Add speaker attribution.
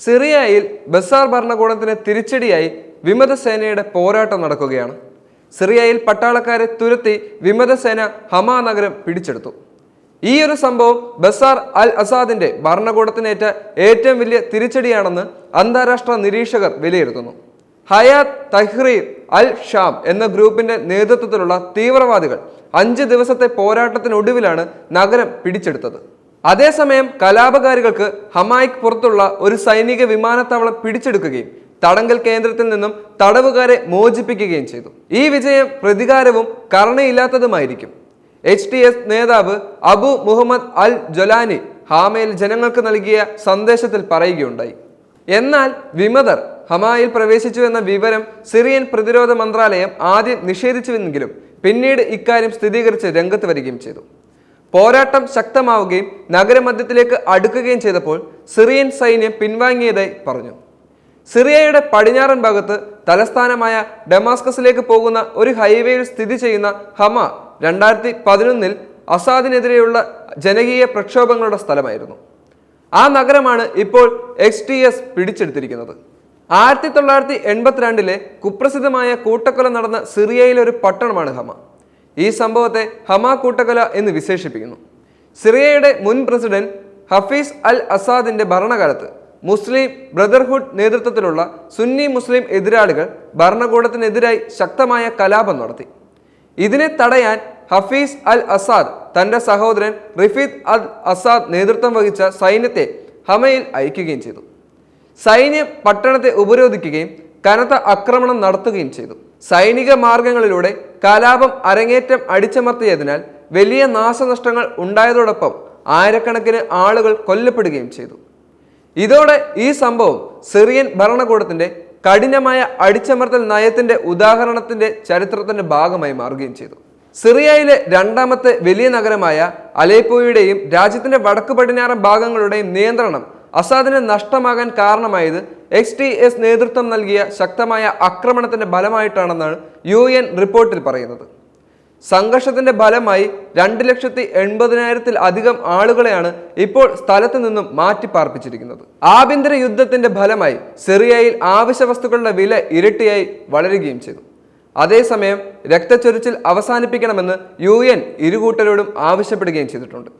Speaker 1: സിറിയയിൽ ബസാർ ഭരണകൂടത്തിന് തിരിച്ചടിയായി വിമതസേനയുടെ പോരാട്ടം നടക്കുകയാണ്. സിറിയയിൽ പട്ടാളക്കാരെ തുരത്തി വിമതസേന ഹമാ നഗരം പിടിച്ചെടുത്തു. ഈ ഒരു സംഭവം ബസാർ അൽ അസാദിന്റെ ഭരണകൂടത്തിനേറ്റ ഏറ്റവും വലിയ തിരിച്ചടിയാണെന്ന് അന്താരാഷ്ട്ര നിരീക്ഷകർ വിലയിരുത്തുന്നു. ഹയാത്ത് തഹ്രീർ അൽ ഷാം എന്ന ഗ്രൂപ്പിന്റെ നേതൃത്വത്തിലുള്ള തീവ്രവാദികൾ അഞ്ച് ദിവസത്തെ പോരാട്ടത്തിനൊടുവിലാണ് നഗരം പിടിച്ചെടുത്തത്. അതേസമയം കലാപകാരികൾക്ക് ഹമായിക്ക് പുറത്തുള്ള ഒരു സൈനിക വിമാനത്താവളം പിടിച്ചെടുക്കുകയും തടങ്കൽ കേന്ദ്രത്തിൽ നിന്നും തടവുകാരെ മോചിപ്പിക്കുകയും ചെയ്തു. ഈ വിജയം പ്രതികാരവും കരുണയില്ലാത്തതുമായിരിക്കും. എച്ച് ടി എസ് നേതാവ് അബു മുഹമ്മദ് അൽ ജൊലാനി ഹാമയിൽ ജനങ്ങൾക്ക് നൽകിയ സന്ദേശത്തിൽ പറയുകയുണ്ടായി. എന്നാൽ വിമതർ ഹമായിൽ പ്രവേശിച്ചു എന്ന വിവരം സിറിയൻ പ്രതിരോധ മന്ത്രാലയം ആദ്യം നിഷേധിച്ചുവെങ്കിലും പിന്നീട് ഇക്കാര്യം സ്ഥിരീകരിച്ച് രംഗത്ത് വരികയും ചെയ്തു. പോരാട്ടം ശക്തമാവുകയും നഗരമധ്യത്തിലേക്ക് അടുക്കുകയും ചെയ്തപ്പോൾ സിറിയൻ സൈന്യം പിൻവാങ്ങിയതായി പറഞ്ഞു. സിറിയയുടെ പടിഞ്ഞാറൻ ഭാഗത്ത് തലസ്ഥാനമായ ഡമാസ്കസിലേക്ക് പോകുന്ന ഒരു ഹൈവേയിൽ സ്ഥിതി ചെയ്യുന്ന ഹമ രണ്ടായിരത്തി പതിനൊന്നിൽ അസാദിനെതിരെയുള്ള ജനകീയ പ്രക്ഷോഭങ്ങളുടെ സ്ഥലമായിരുന്നു. ആ നഗരമാണ് ഇപ്പോൾ എക്സ് ടി എസ് പിടിച്ചെടുത്തിരിക്കുന്നത്. ആയിരത്തി തൊള്ളായിരത്തി എൺപത്തിരണ്ടിലെ കുപ്രസിദ്ധമായ കൂട്ടക്കൊല നടന്ന സിറിയയിലെ ഒരു പട്ടണമാണ് ഹമ. ഈ സംഭവത്തെ ഹമാ കൂട്ടക്കൊല എന്ന് വിശേഷിപ്പിക്കുന്നു. സിറിയയുടെ മുൻ പ്രസിഡന്റ് ഹഫീസ് അൽ അസാദിന്റെ ഭരണകാലത്ത് മുസ്ലിം ബ്രദർഹുഡ് നേതൃത്വത്തിലുള്ള സുന്നി മുസ്ലിം എതിരാളികൾ ഭരണകൂടത്തിനെതിരായി ശക്തമായ കലാപം നടത്തി. ഇതിനെ തടയാൻ ഹഫീസ് അൽ അസാദ് തന്റെ സഹോദരൻ റിഫീദ് അൽ അസാദ് നേതൃത്വം വഹിച്ച സൈന്യത്തെ ഹമയിൽ അയക്കുകയും ചെയ്തു. സൈന്യം പട്ടണത്തെ ഉപരോധിക്കുകയും കനത്ത ആക്രമണം നടത്തുകയും ചെയ്തു. സൈനിക മാർഗങ്ങളിലൂടെ കലാപം അരങ്ങേറ്റം അടിച്ചമർത്തിയതിനാൽ വലിയ നാശനഷ്ടങ്ങൾ ഉണ്ടായതോടൊപ്പം ആയിരക്കണക്കിന് ആളുകൾ കൊല്ലപ്പെടുകയും ചെയ്തു. ഇതോടെ ഈ സംഭവം സിറിയൻ ഭരണകൂടത്തിന്റെ കഠിനമായ അടിച്ചമർത്തൽ നയത്തിന്റെ ഉദാഹരണത്തിന്റെ ചരിത്രത്തിന്റെ ഭാഗമായി മാറുകയും ചെയ്തു. സിറിയയിലെ രണ്ടാമത്തെ വലിയ നഗരമായ അലേപ്പോയുടെയും രാജ്യത്തിന്റെ വടക്ക് പടിഞ്ഞാറൻ ഭാഗങ്ങളുടെയും നിയന്ത്രണം അസാദിന് നഷ്ടമാകാൻ കാരണമായത് എക്സ് ടി എസ് നേതൃത്വം നൽകിയ ശക്തമായ ആക്രമണത്തിന്റെ ഫലമായിട്ടാണെന്നാണ് യു എൻ റിപ്പോർട്ടിൽ പറയുന്നത്. സംഘർഷത്തിന്റെ ഫലമായി രണ്ട് ലക്ഷത്തി എൺപതിനായിരത്തിൽ അധികം ആളുകളെയാണ് ഇപ്പോൾ സ്ഥലത്തു നിന്നും മാറ്റിപ്പാർപ്പിച്ചിരിക്കുന്നത്. ആഭ്യന്തര യുദ്ധത്തിന്റെ ഫലമായി സിറിയയിൽ ആവശ്യ വസ്തുക്കളുടെ വില ഇരട്ടിയായി വളരുകയും ചെയ്തു. അതേസമയം രക്തച്ചൊരിച്ചിൽ അവസാനിപ്പിക്കണമെന്ന് യു എൻ ഇരുകൂട്ടരോടും ആവശ്യപ്പെടുകയും ചെയ്തിട്ടുണ്ട്.